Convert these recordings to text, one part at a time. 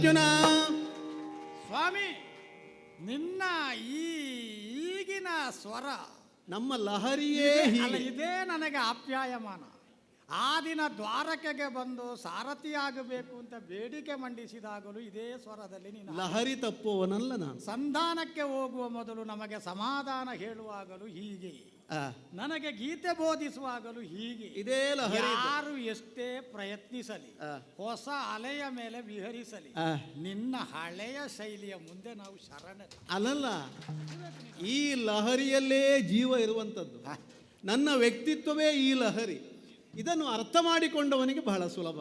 ಅರ್ಜುನ. ಸ್ವಾಮಿ ನಿನ್ನ ಈ ಈಗಿನ ಸ್ವರ. ನಮ್ಮ ಲಹರಿಯೇ ಅಲ್ಲ ಇದೇ ನನಗೆ ಆಪ್ಯಾಯಮಾನ. ಆ ದಿನ ದ್ವಾರಕೆಗೆ ಬಂದು ಸಾರಥಿಯಾಗಬೇಕು ಅಂತ ಬೇಡಿಕೆ ಮಂಡಿಸಿದಾಗಲೂ ಇದೇ ಸ್ವರದಲ್ಲಿ ನೀನು ಲಹರಿ ತಪ್ಪುವನಲ್ಲ ನಾನು. ಸಂಧಾನಕ್ಕೆ ಹೋಗುವ ಮೊದಲು ನಮಗೆ ಸಮಾಧಾನ ಹೇಳುವಾಗಲೂ ಹೀಗೆ. ನನಗೆ ಗೀತೆ ಬೋಧಿಸುವಾಗಲೂ ಹೀಗೆ ಇದೇ ಲಹರಿ ಯಾರು ಎಷ್ಟೇ ಪ್ರಯತ್ನಿಸಲಿ. ಹೊಸ ಅಲೆಯ ಮೇಲೆ ವಿಹರಿಸಲಿ ನಿನ್ನ ಹಳೆಯ ಶೈಲಿಯ ಮುಂದೆ ನಾವು ಶರಣ ಅಲ್ಲಲ್ಲ ಈ ಲಹರಿಯಲ್ಲೇ ಜೀವ ಇರುವಂಥದ್ದು. ನನ್ನ ವ್ಯಕ್ತಿತ್ವವೇ ಈ ಲಹರಿ. ಇದನ್ನು ಅರ್ಥ ಮಾಡಿಕೊಂಡವನಿಗೆ ಬಹಳ ಸುಲಭ.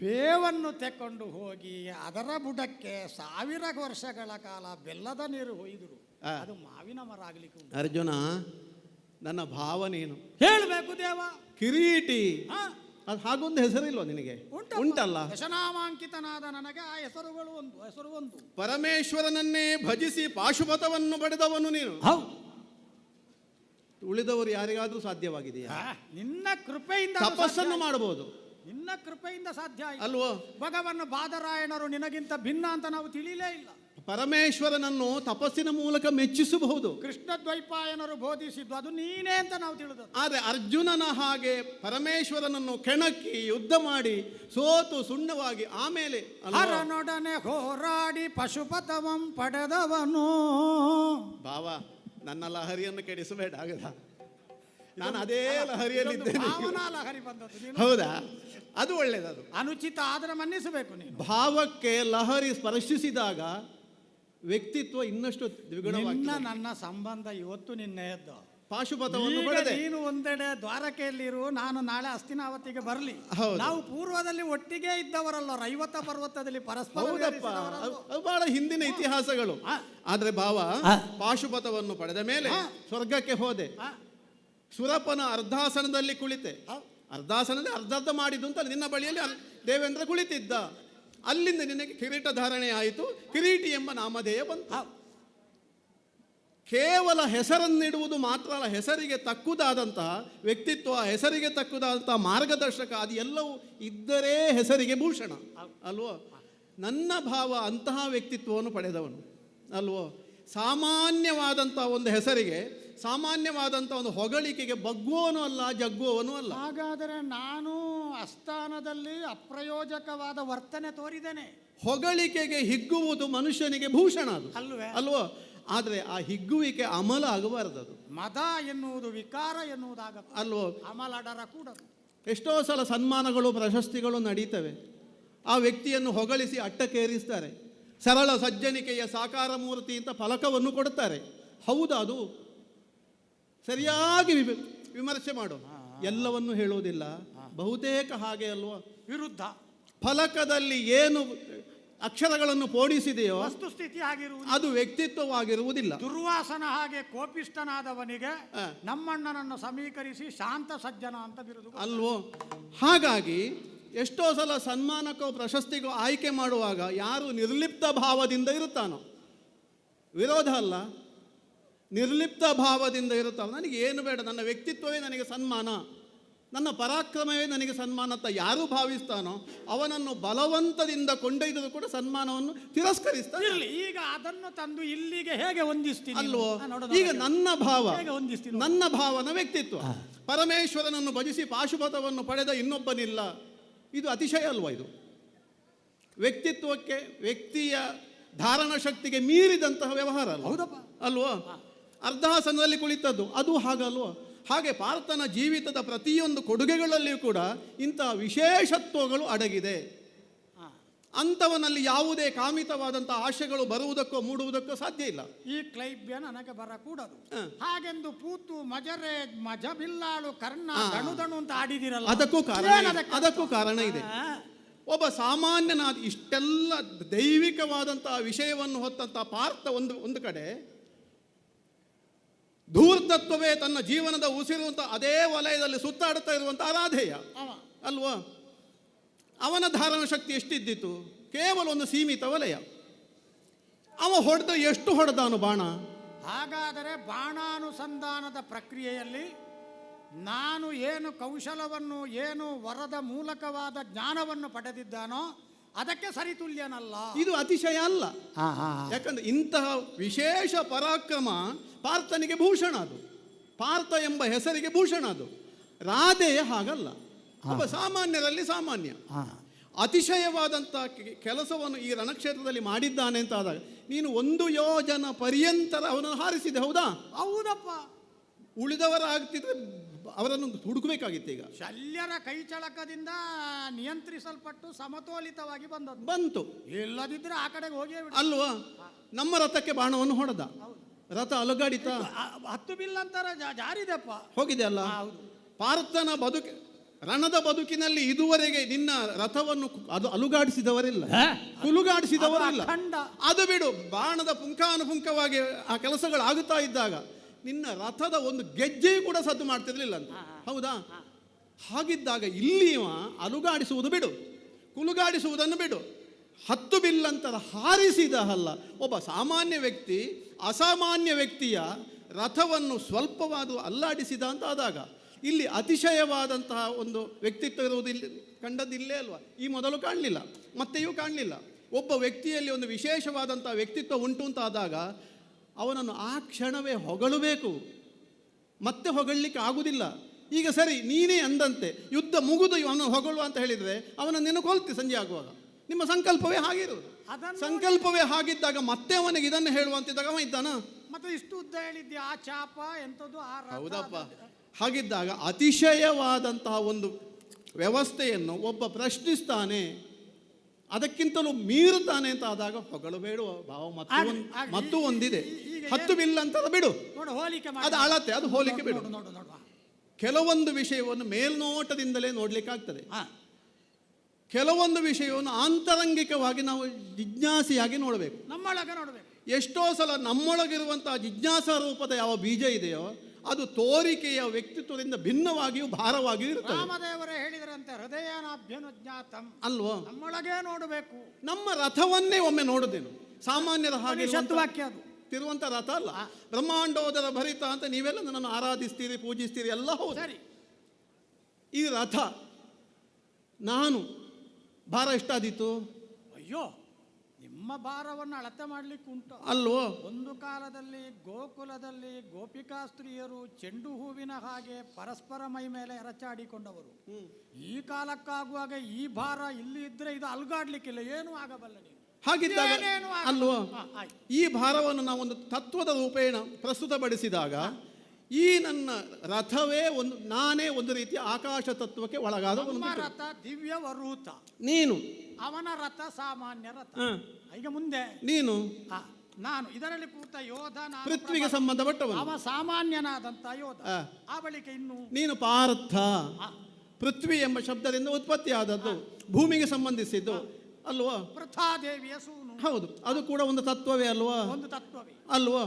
ಬೇವನ್ನು ತೆಕ್ಕೊಂಡು ಹೋಗಿ ಅದರ ಬುಡಕ್ಕೆ ಸಾವಿರ ವರ್ಷಗಳ ಕಾಲ ಬೆಲ್ಲದ ನೀರು ಹೊಯ್ದರು. ಅದು ಮಾವಿನ ಮರ ಆಗ್ಲಿಕ್ಕೆ ಅರ್ಜುನ ನನ್ನ ಭಾವನೇನು ಹೇಳಬೇಕು ದೇವ. ಕಿರೀಟಿ? ಅದು ಹಾಗೊಂದು ಹೆಸರಿಲ್ವ ನಿನಗೆ. ಉಂಟಲ್ಲ? ದಶನಾಮಾಂಕಿತನಾದ ನನಗೆ ಆ ಹೆಸರುಗಳು ಒಂದು ಹೆಸರು ಒಂದು. ಪರಮೇಶ್ವರನನ್ನೇ ಭಜಿಸಿ ಪಾಶುಪಥವನ್ನು ಪಡೆದವನು ನೀನು. ಉಳಿದವರು ಯಾರಿಗಾದ್ರೂ ಸಾಧ್ಯವಾಗಿದೆಯಾ? ನಿನ್ನ ಕೃಪೆಯಿಂದ ತಪಸ್ಸನ್ನು ಮಾಡಬಹುದು ನಿನ್ನ ಕೃಪೆಯಿಂದ ಸಾಧ್ಯ ಅಲ್ವೋ? ಭಗವನ್ನ ಬಾದರಾಯಣರು ನಿನಗಿಂತ ಭಿನ್ನ ಅಂತ ನಾವು ತಿಳಿಲೇ ಇಲ್ಲ. ಪರಮೇಶ್ವರನನ್ನು ತಪಸ್ಸಿನ ಮೂಲಕ ಮೆಚ್ಚಿಸಬಹುದು. ಕೃಷ್ಣ ದ್ವೈಪಾಯನರು ಬೋಧಿಸಿದ್ದು ಅದು ನೀನೇ ಅಂತ ನಾವು ತಿಳಿದದ್ದು. ಆದರೆ ಅರ್ಜುನನ ಹಾಗೆ ಪರಮೇಶ್ವರನನ್ನು ಕೆಣಕಿ ಯುದ್ಧ ಮಾಡಿ ಸೋತು ಸುಣ್ಣವಾಗಿ ಆಮೇಲೆ ಅಲ್ವೋ? ಹರನೊಡನೆ ಹೋರಾಡಿ ಪಶುಪತವಂ ಪಡೆದವನು. ಭಾವ ನನ್ನ ಲಹರಿಯನ್ನು ಕೆಡಿಸಬೇಡ ಆಗದ ನಾನು ಅದೇ ಲಹರಿಯಲ್ಲಿದ್ದೇನೆ ಇದೊಂದು ಭಾವನಾ ಲಹರಿ ಬಂದದ್ದು ನೀನು. ಹೌದಾ? ಅದು ಒಳ್ಳೇದದು. ಅನುಚಿತ ಆದ್ರೆ ಮನ್ನಿಸಬೇಕು ನೀನು. ಭಾವಕ್ಕೆ ಲಹರಿ ಸ್ಪರ್ಶಿಸಿದಾಗ ವ್ಯಕ್ತಿತ್ವ ಇನ್ನಷ್ಟು ನಿನ್ನ ನನ್ನ ಸಂಬಂಧ ಇವತ್ತು ನಿನ್ನೆಯದ್ದು ಪಾಶುಪತವನ್ನು ಈಗ ಪಡೆದೆ. ನೀನು ಒಂದೆಡೆ ದ್ವಾರಕೆಯಲ್ಲಿರು ನಾನು ನಾಳೆ ಅಸ್ತಿನಾವತಿಗೆ ಬರಲಿ. ಹೌದು. ನಾವು ಪೂರ್ವದಲ್ಲಿ ಒಟ್ಟಿಗೆ ಇದ್ದವರಲ್ಲ ರೈವತ ಪರ್ವತದಲ್ಲಿ ಪರಸ್ಪರ ಹೌದಪ್ಪ. ಬಹಳ ಹಿಂದಿನ ಇತಿಹಾಸಗಳು. ಆ. ಆದ್ರೆ ಭಾವ ಆ. ಪಾಶುಪತವನ್ನು ಪಡೆದ ಮೇಲೆ ಆ. ಸ್ವರ್ಗಕ್ಕೆ ಹೋದೆ. ಆ, ಸುರಪನ ಅರ್ಧಾಸನದಲ್ಲಿ ಕುಳಿತೆ. ಅರ್ಧಾಸನದಲ್ಲಿ ಅರ್ಧರ್ಧ ಮಾಡಿದ್ದು ಅಂತ ನಿನ್ನ ಬಳಿಯಲ್ಲಿ ದೇವೇಂದ್ರ ಕುಳಿತಿದ್ದ. ಅಲ್ಲಿಂದ ನಿನಗೆ ಕಿರೀಟ ಧಾರಣೆ ಆಯಿತು. ಕಿರೀಟಿ ಎಂಬ ನಾಮಧೇಯ ಬಂತು. ಕೇವಲ ಹೆಸರನ್ನಿಡುವುದು ಮಾತ್ರ ಅಲ್ಲ ಹೆಸರಿಗೆ ತಕ್ಕುದಾದಂತಹ ವ್ಯಕ್ತಿತ್ವ ಹೆಸರಿಗೆ ತಕ್ಕುದಾದಂತಹ ಮಾರ್ಗದರ್ಶಕ ಅದು ಎಲ್ಲವೂ ಇದ್ದರೆ ಹೆಸರಿಗೆ ಭೂಷಣ. ಅಲ್ವೋ? ನನ್ನ ಭಾವ ಅಂತಹ ವ್ಯಕ್ತಿತ್ವವನ್ನು ಪಡೆದವನು. ಅಲ್ವೋ? ಸಾಮಾನ್ಯವಾದಂಥ ಒಂದು ಹೆಸರಿಗೆ ಸಾಮಾನ್ಯವಾದಂಥ ಒಂದು ಹೊಗಳಿಕೆಗೆ ಬಗ್ಗುವವನು ಅಲ್ಲ ಜಗ್ಗುವವನು ಅಲ್ಲ. ಹಾಗಾದರೆ ನಾನು ಅಸ್ಥಾನದಲ್ಲಿ ಅಪ್ರಯೋಜಕವಾದ ವರ್ತನೆ ತೋರಿದ್ದೇನೆ. ಹೊಗಳಿಕೆಗೆ ಹಿಗ್ಗುವುದು ಮನುಷ್ಯನಿಗೆ ಭೂಷಣ ಅದು. ಅಲ್ವೇ? ಅಲ್ವೋ? ಆದರೆ ಆ ಹಿಗ್ಗುವಿಕೆ ಅಮಲ ಆಗಬಾರದು ಅದು. ಮದ ಎನ್ನುವುದು ವಿಕಾರ ಎನ್ನುವುದಾಗ ಅಲ್ವೋ? ಅಮಲಡರ ಕೂಡ ಎಷ್ಟೋ ಸಲ ಸನ್ಮಾನಗಳು ಪ್ರಶಸ್ತಿಗಳು ನಡೀತವೆ. ಆ ವ್ಯಕ್ತಿಯನ್ನು ಹೊಗಳಿಸಿ ಅಟ್ಟಕ್ಕೇರಿಸ್ತಾರೆ. ಸರಳ ಸಜ್ಜನಿಕೆಯ ಸಾಕಾರ ಮೂರ್ತಿ ಅಂತ ಫಲಕವನ್ನು ಕೊಡುತ್ತಾರೆ. ಹೌದಾ ಅದು? ಸರಿಯಾಗಿ ವಿಮರ್ಶೆ ಮಾಡು ಎಲ್ಲವನ್ನು ಹೇಳುವುದಿಲ್ಲ. ಬಹುತೇಕ ಹಾಗೆ ಅಲ್ವಾ? ವಿರುದ್ಧ. ಫಲಕದಲ್ಲಿ ಏನು ಅಕ್ಷರಗಳನ್ನು ಪೋಣಿಸಿದೆಯೋ ವಸ್ತುಸ್ಥಿತಿ ಆಗಿರುವುದು ಅದು ವ್ಯಕ್ತಿತ್ವವಾಗಿರುವುದಿಲ್ಲ. ದುರ್ವಾಸನ ಹಾಗೆ ಕೋಪಿಷ್ಟನಾದವನಿಗೆ. ನಮ್ಮಣ್ಣನನ್ನು ಸಮೀಕರಿಸಿ ಶಾಂತ ಸಜ್ಜನ ಅಂತ ಬಿರುದು ಅಲ್ವೋ? ಹಾಗಾಗಿ ಎಷ್ಟೋ ಸಲ ಸನ್ಮಾನಕ್ಕೋ ಪ್ರಶಸ್ತಿಗೋ ಆಯ್ಕೆ ಮಾಡುವಾಗ ಯಾರು ನಿರ್ಲಿಪ್ತ ಭಾವದಿಂದ ಇರುತ್ತಾನೋ? ವಿರೋಧ ಅಲ್ಲ. ನಿರ್ಲಿಪ್ತ ಭಾವದಿಂದ ಇರುತ್ತಾನೋ? ನನಗೆ ಏನು ಬೇಡ ನನ್ನ ವ್ಯಕ್ತಿತ್ವವೇ ನನಗೆ ಸನ್ಮಾನ. ನನ್ನ ಪರಾಕ್ರಮವೇ ನನಗೆ ಸನ್ಮಾನ ಅಂತ ಯಾರು ಭಾವಿಸ್ತಾನೋ ಅವನನ್ನು ಬಲವಂತದಿಂದ ಕೊಂಡೊಯ್ದು ಕೂಡ ಸನ್ಮಾನವನ್ನು ತಿರಸ್ಕರಿಸ್ತಾನೆ. ಇರಲಿ ಈಗ ಅದನ್ನು ತಂದು ಇಲ್ಲಿಗೆ ಹೇಗೆ ಹೊಂದಿಸ್ತೀನಿ? ಅಲ್ವೋ ಈಗ ನನ್ನ ಭಾವ ಹೇಗೆ ಹೊಂದಿಸ್ತೀನಿ ನನ್ನ ಭಾವನ ವ್ಯಕ್ತಿತ್ವ. ಪರಮೇಶ್ವರನನ್ನು ಭಜಿಸಿ ಪಾಶುಪಥವನ್ನು ಪಡೆದ ಇನ್ನೊಬ್ಬನಿಲ್ಲ. ಇದು ಅತಿಶಯ ಅಲ್ವಾ ಇದು? ವ್ಯಕ್ತಿತ್ವಕ್ಕೆ ವ್ಯಕ್ತಿಯ ಧಾರಣ ಶಕ್ತಿಗೆ ಮೀರಿದಂತಹ ವ್ಯವಹಾರ ಅಲ್ವಾ? ಅಲ್ವೋ? ಅರ್ಧಾಸನದಲ್ಲಿ ಕುಳಿತದ್ದು. ಅದು ಹಾಗಲ್ವೋ? ಹಾಗೆ ಪಾರ್ಥನ ಜೀವಿತದ ಪ್ರತಿಯೊಂದು ಕೊಡುಗೆಗಳಲ್ಲಿಯೂ ಕೂಡ ಇಂಥ ವಿಶೇಷತ್ವಗಳು ಅಡಗಿದೆ. ಅಂಥವನಲ್ಲಿ ಯಾವುದೇ ಕಾಮಿತವಾದಂಥ ಆಶೆಗಳು ಬರುವುದಕ್ಕೋ ಮೂಡುವುದಕ್ಕೋ ಸಾಧ್ಯ ಇಲ್ಲ. ಈ ಕ್ಲೈಬ್ಯ ನನಗೆ ಬರಕೂಡದು. ಹಾಗೆಂದು ಪೂತು ಮಜರೆ ಮಜ ಬಿಲ್ಲಾಳು ಕರ್ಣ ದಣುದಣು ದಣು ದಣು ಅಂತ ಆಡಿದಿರಲ್ಲ. ಅದಕ್ಕೂ ಕಾರಣ. ಅದಕ್ಕೂ ಕಾರಣ ಇದೆ. ಒಬ್ಬ ಸಾಮಾನ್ಯನಾದ ಇಷ್ಟೆಲ್ಲ ದೈವಿಕವಾದಂತಹ ವಿಷಯವನ್ನು ಹೊತ್ತಂತಹ ಪಾರ್ಥ ಒಂದು ಒಂದು ಕಡೆ ಧೂರ್ತತ್ವವೇ ತನ್ನ ಜೀವನದ ಉಸಿರುವಂತ ಅದೇ ವಲಯದಲ್ಲಿ ಸುತ್ತಾಡುತ್ತಾ ಇರುವಂತ ಅರಾಧೇಯ ಅವ. ಅಲ್ವಾ? ಅವನ ಧಾರಣ ಶಕ್ತಿ ಎಷ್ಟಿದ್ದಿತ್ತು? ಕೇವಲ ಒಂದು ಸೀಮಿತ ವಲಯ. ಅವ ಹೊಡೆದ ಎಷ್ಟು ಹೊಡೆದಾನು ಬಾಣ? ಹಾಗಾದರೆ ಬಾಣಾನುಸಂಧಾನದ ಪ್ರಕ್ರಿಯೆಯಲ್ಲಿ ನಾನು ಏನು ಕೌಶಲವನ್ನು ಏನು ವರದ ಮೂಲಕವಾದ ಜ್ಞಾನವನ್ನು ಪಡೆದಿದ್ದಾನೋ ಅದಕ್ಕೆ ಸರಿತುಲ್ಯನಲ್ಲ ಇದು ಅತಿಶಯ ಅಲ್ಲ. ಯಾಕಂದ್ರೆ ಇಂತಹ ವಿಶೇಷ ಪರಾಕ್ರಮ ಪಾರ್ಥನಿಗೆ ಭೂಷಣ ಅದು. ಪಾರ್ಥ ಎಂಬ ಹೆಸರಿಗೆ ಭೂಷಣ ಅದು. ರಾಧೆಯ ಹಾಗಲ್ಲ. ಒಬ್ಬ ಸಾಮಾನ್ಯರಲ್ಲಿ ಸಾಮಾನ್ಯ. ಅತಿಶಯವಾದಂತಹ ಅತಿಶಯವಾದಂಥ ಕೆಲಸವನ್ನು ಈ ರಣಕ್ಷೇತ್ರದಲ್ಲಿ ಮಾಡಿದ್ದಾನೆ ಅಂತ ಆದಾಗ ನೀನು ಒಂದು ಯೋಜನ ಪರ್ಯಂತರ ಅವನನ್ನು ಹಾರಿಸಿದೆ ಹೌದಾ? ಹೌದಪ್ಪ. ಉಳಿದವರ ಆಗ್ತಿದ್ರೆ ಅವರನ್ನು ಹುಡುಕಬೇಕಾಗಿತ್ತು ಈಗ. ಶಲ್ಯರ ಕೈಚಳಕದಿಂದ ನಿಯಂತ್ರಿಸಲ್ಪಟ್ಟು ಸಮತೋಲಿತವಾಗಿ ಬಂದದ್ದು. ಬಂತು. ಇಲ್ಲದಿದ್ರೆ ಆ ಕಡೆಗೆ ಹೋಗಿ ಬಿಡ. ಅಲ್ವಾ? ನಮ್ಮ ರಥಕ್ಕೆ ಬಾಣವನ್ನು ಹೊಡೆದ. ರಥ ಅಲುಗಾಡಿತ. ಹತ್ತು ಬಿಲ್ಲಂತರ ಜಾ- ಜಾರಿದೆಪ್ಪ. ಹೋಗಿದೆ ಅಲ್ಲ? ಹೌದು. ಪಾರ್ಥನ ಬದುಕು ರಣದ ಬದುಕಿನಲ್ಲಿ ಇದುವರೆಗೆ ನಿನ್ನ ರಥವನ್ನು ಅದು ಅಲುಗಾಡಿಸಿದವರಿಲ್ಲ. ಕುಲುಗಾಡಿಸಿದವರಿಲ್ಲ ಅದು ಬಿಡು ಬಾಣದ ಪುಂಖಾನುಪುಂಖವಾಗಿ ಆ ಕೆಲಸಗಳು ಆಗುತ್ತಾ ಇದ್ದಾಗ ನಿನ್ನ ರಥದ ಒಂದು ಗೆಜ್ಜೆ ಕೂಡ ಸದ್ದು ಮಾಡ್ತಿರ್ಲಿಲ್ಲ ಅಂತ. ಹೌದಾ? ಹಾಗಿದ್ದಾಗ ಇಲ್ಲಿವ ಅಲುಗಾಡಿಸುವುದು ಬಿಡು ಕುಲುಗಾಡಿಸುವುದನ್ನು ಬಿಡು. ಹತ್ತು ಬಿಲ್ಲಂತರ ಹಾರಿಸಿದ ಅಲ್ಲ ಒಬ್ಬ ಸಾಮಾನ್ಯ ವ್ಯಕ್ತಿ ಅಸಾಮಾನ್ಯ ವ್ಯಕ್ತಿಯ ರಥವನ್ನು ಸ್ವಲ್ಪವಾದ ಅಲ್ಲಾಡಿಸಿದ ಅಂತ ಆದಾಗ ಇಲ್ಲಿ ಅತಿಶಯವಾದಂತಹ ಒಂದು ವ್ಯಕ್ತಿತ್ವ ಇರುವುದು ಇಲ್ಲಿ ಕಂಡದ್ದಿಲ್ಲೇ ಅಲ್ವಾ? ಈ ಮೊದಲು ಕಾಣಲಿಲ್ಲ ಮತ್ತೆಯೂ ಕಾಣಲಿಲ್ಲ. ಒಬ್ಬ ವ್ಯಕ್ತಿಯಲ್ಲಿ ಒಂದು ವಿಶೇಷವಾದಂಥ ವ್ಯಕ್ತಿತ್ವ ಉಂಟು ಅಂತ ಆದಾಗ ಅವನನ್ನು ಆ ಕ್ಷಣವೇ ಹೊಗಳಬೇಕು. ಮತ್ತೆ ಹೊಗಳಲಿಕ್ಕೆ ಆಗುವುದಿಲ್ಲ ಈಗ ಸರಿ ನೀನೇ ಅಂದಂತೆ ಯುದ್ಧ ಮುಗಿದು ಅವನು ಹೊಗಳುವ ಅಂತ ಹೇಳಿದರೆ ಅವನನ್ನು ನೀನು ಕೊಲ್ತಿ ಸಂಜೆ ಆಗುವಾಗ. ನಿಮ್ಮ ಸಂಕಲ್ಪವೇ ಹಾಗಿರುವುದು ಸಂಕಲ್ಪವೇ ಹಾಗಿದ್ದಾಗ ಮತ್ತೆ ಅವನಿಗೆ ಇದನ್ನು ಹೇಳುವಂತಿದ್ದಾಗ ಅವ ಇದ್ದಾನ? ಮತ್ತೆ ಇಷ್ಟು ಉದ್ದ ಹೇಳಿದ್ದೆ ಆ ಚಾಪ ಎಂಥದ್ದು? ಹೌದಪ್ಪ. ಹಾಗಿದ್ದಾಗ ಅತಿಶಯವಾದಂತಹ ಒಂದು ವ್ಯವಸ್ಥೆಯನ್ನು ಒಬ್ಬ ಪ್ರಶ್ನಿಸ್ತಾನೆ. ಅದಕ್ಕಿಂತಲೂ ಮೀರುತ್ತಾನೆ ಅಂತ ಆದಾಗ ಹೊಗಳು ಬೇಡುವ ಭಾವ ಮತ್ತು. ಮತ್ತು ಒಂದಿದೆ. ಹತ್ತು ಬಿಲ್ ಅಂತ ಬಿಡು. ಅದು ಅಳತೆ ಅದು ಹೋಲಿಕೆ ಬಿಡು. ಕೆಲವೊಂದು ವಿಷಯವನ್ನು ಮೇಲ್ನೋಟದಿಂದಲೇ ನೋಡ್ಲಿಕ್ಕಾಗ್ತದೆ. ಆಗ್ತದೆ ಕೆಲವೊಂದು ವಿಷಯವನ್ನು ಆಂತರಂಗಿಕವಾಗಿ ನಾವು ಜಿಜ್ಞಾಸಿಯಾಗಿ ನೋಡಬೇಕು. ನಮ್ಮೊಳಗೆ ನೋಡಬೇಕು. ಎಷ್ಟೋ ಸಲ ನಮ್ಮೊಳಗಿರುವಂತಹ ಜಿಜ್ಞಾಸ ರೂಪದ ಯಾವ ಬೀಜ ಇದೆಯೋ ಅದು ತೋರಿಕೆಯ ವ್ಯಕ್ತಿತ್ವದಿಂದ ಭಿನ್ನವಾಗಿಯೂ ಭಾರವಾಗಿಯೂ ಇರ್ತದೆ ಹೃದಯನಾಭ್ಯನುಜ್ಞಾತಂ ಅಲ್ವೋ? ನಮ್ಮೊಳಗೆ ನೋಡಬೇಕು. ನಮ್ಮ ರಥವನ್ನೇ ಒಮ್ಮೆ ನೋಡುದೇನು ಸಾಮಾನ್ಯರ ಹಾಗೆ ವಾಕ್ಯ ಅದು. ತಿರುವಂತ ರಥ ಅಲ್ಲ? ಬ್ರಹ್ಮಾಂಡೋದರ ಭರಿತ ಅಂತ ನೀವೆಲ್ಲ ನನ್ನನ್ನು ಆರಾಧಿಸ್ತೀರಿ ಪೂಜಿಸ್ತೀರಿ ಎಲ್ಲ ಹೌದು. ಸರಿ. ಈ ರಥ ನಾನು ಭಾರ ಎಷ್ಟಾದೀತು? ಅಯ್ಯೋ. ನಿಮ್ಮ ಭಾರವನ್ನು ಅಳತೆ ಮಾಡಲಿಕ್ಕೆ ಉಂಟು. ಅಲ್ವೋ ಒಂದು ಕಾಲದಲ್ಲಿ ಗೋಕುಲದಲ್ಲಿ ಗೋಪಿಕಾ ಸ್ತ್ರೀಯರು ಚೆಂಡು ಹೂವಿನ ಹಾಗೆ ಪರಸ್ಪರ ಮೈ ಮೇಲೆ ಎರಚಾಡಿಕೊಂಡವರು ಈ ಕಾಲಕ್ಕಾಗುವಾಗ ಈ ಭಾರ ಇಲ್ಲಿ ಇದ್ರೆ ಇದು ಅಲ್ಗಾಡ್ಲಿಕ್ಕಿಲ್ಲ ಏನೂ ಆಗಬಲ್ಲ ನೀವು. ಹಾಗಿದ್ದಾಗ. ಅಲ್ವೋ. ಈ ಭಾರವನ್ನು ನಾವೊಂದು ತತ್ವದ ರೂಪೇಣ ಪ್ರಸ್ತುತಪಡಿಸಿದಾಗ ಈ ನನ್ನ ರಥವೇ ಒಂದು ನಾನೇ ಒಂದು ರೀತಿಯ ಆಕಾಶ ತತ್ವಕ್ಕೆ ಒಳಗಾದ ಒಂದು ರಥ ದಿವ್ಯ ವರೂತ ನೀನು? ಅವನ ರಥ ಸಾಮಾನ್ಯ ರಥ. ಈಗ ಮುಂದೆ. ನೀನು ನಾನು ಇದರಲ್ಲಿ ಕೂತ ಯೋಧ ಪೃಥ್ವಿಗೆ ಸಂಬಂಧಪಟ್ಟವನು. ಅವ ಸಾಮಾನ್ಯನಾದಂತ ಯೋಧ. ಆ. ಬಳಿಕ ಇನ್ನು ನೀನು ಪಾರ್ಥ. ಪೃಥ್ವಿ ಎಂಬ ಶಬ್ದದಿಂದ ಉತ್ಪತ್ತಿಯಾದದ್ದು ಭೂಮಿಗೆ ಸಂಬಂಧಿಸಿದ್ದು ಅಲ್ವಾ? ಪೃಥಾದೇವಿಯ ಸೂನು. ಹೌದು ಅದು ಕೂಡ ಒಂದು ತತ್ವವೇ ಅಲ್ವಾ? ಒಂದು ತತ್ವವೇ. ಅಲ್ವಾ.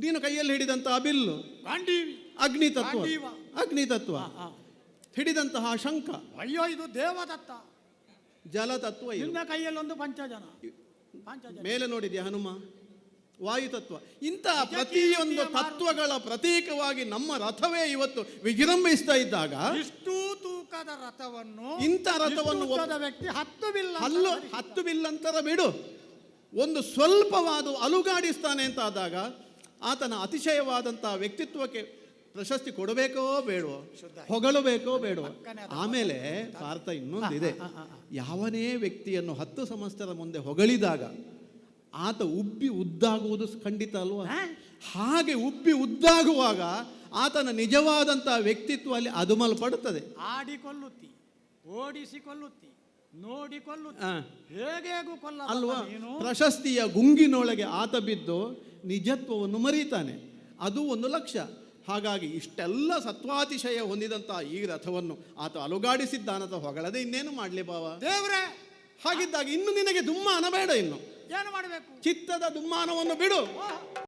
ನೀನು ಕೈಯಲ್ಲಿ ಹಿಡಿದಂತಹ ಬಿಲ್ಲು ಅಗ್ನಿ ತತ್ವ ಅಗ್ನಿ ತತ್ವ. ಹಿಡಿದಂತಹ ಶಂಕ ಅಯ್ಯೋ ಇದು ದೇವದತ್ತ. ಜಲ ತತ್ವ ಇದು ನಿನ್ನ ಕೈಯಲ್ಲಿ ಒಂದು ಪಂಚಜನ ಪಂಚಜನ. ಮೇಲೆ ನೋಡಿದ್ಯಾ ಹನುಮ? ವಾಯು ತತ್ವ ಇಂತಹ ಪ್ರತಿಯೊಂದು ತತ್ವಗಳ ಪ್ರತೀಕವಾಗಿ ನಮ್ಮ ರಥವೇ ಇವತ್ತು ವಿಜೃಂಭಿಸ್ತಾ ಇದ್ದಾಗ ಇಷ್ಟು ತೂಕದ ರಥವನ್ನು ಇಂಥ ರಥವನ್ನು ವ್ಯಕ್ತಿ ಹತ್ತು ಬಿಲ್ಲ ಹಲ್ಲು ಹತ್ತು ಬಿಲ್ಲಂತರ ಬಿಡು. ಒಂದು ಸ್ವಲ್ಪವಾದ ಅಲುಗಾಡಿಸ್ತಾನೆ ಅಂತ ಆದಾಗ ಆತನ ಅತಿಶಯವಾದಂತಹ ವ್ಯಕ್ತಿತ್ವಕ್ಕೆ ಪ್ರಶಸ್ತಿ ಕೊಡಬೇಕೋ ಬೇಡವೋ. ಹೊಗಳಬೇಕೋ ಬೇಡವೋ. ಆಮೇಲೆ ಪಾರ್ಥ ಇನ್ನೊಂದಿದೆ. ಯಾವನೇ ವ್ಯಕ್ತಿಯನ್ನು ಹತ್ತು ಸಂವತ್ಸರ ಮುಂದೆ ಹೊಗಳಿದಾಗ ಆತ ಉಬ್ಬಿ ಉದ್ದಾಗುವುದು ಖಂಡಿತ ಅಲ್ವಾ? ಹಾಗೆ ಉಬ್ಬಿ ಉದ್ದಾಗುವಾಗ ಆತನ ನಿಜವಾದಂತಹ ವ್ಯಕ್ತಿತ್ವ ಅಲ್ಲಿ ಅದುಮಲ್ಪಡುತ್ತದೆ. ಆಡಿಕೊಳ್ಳುತ್ತಿ ಓಡಿಸಿಕೊಳ್ಳುತ್ತಿ ನೋಡಿಕೊಳ್ಳು. ಹೇಗೇಗೂ ಕೊಲ್ಲ ಅಲ್ವಾ? ಪ್ರಶಸ್ತಿಯ ಗುಂಗಿನೊಳಗೆ ಆತ ಬಿದ್ದು ನಿಜತ್ವವನ್ನು ಮರೀತಾನೆ. ಅದು ಒಂದು ಲಕ್ಷ್ಯ. ಹಾಗಾಗಿ ಇಷ್ಟೆಲ್ಲ ಸತ್ವಾತಿಶಯ ಹೊಂದಿದಂಥ ಈ ರಥವನ್ನು ಆತ ಅಲುಗಾಡಿಸಿದ್ದಾನತ ಹೊಗಳದೆ ಇನ್ನೇನು ಮಾಡಲಿ ಬಾವ? ದೇವ್ರೆ! ಹಾಗಿದ್ದಾಗ ಇನ್ನು ನಿನಗೆ ದುಮ್ಮಾನ ಬೇಡ ಇನ್ನು. ಏನು ಮಾಡಬೇಕು? ಚಿತ್ತದ ದುಮ್ಮಾನವನ್ನು ಬಿಡು.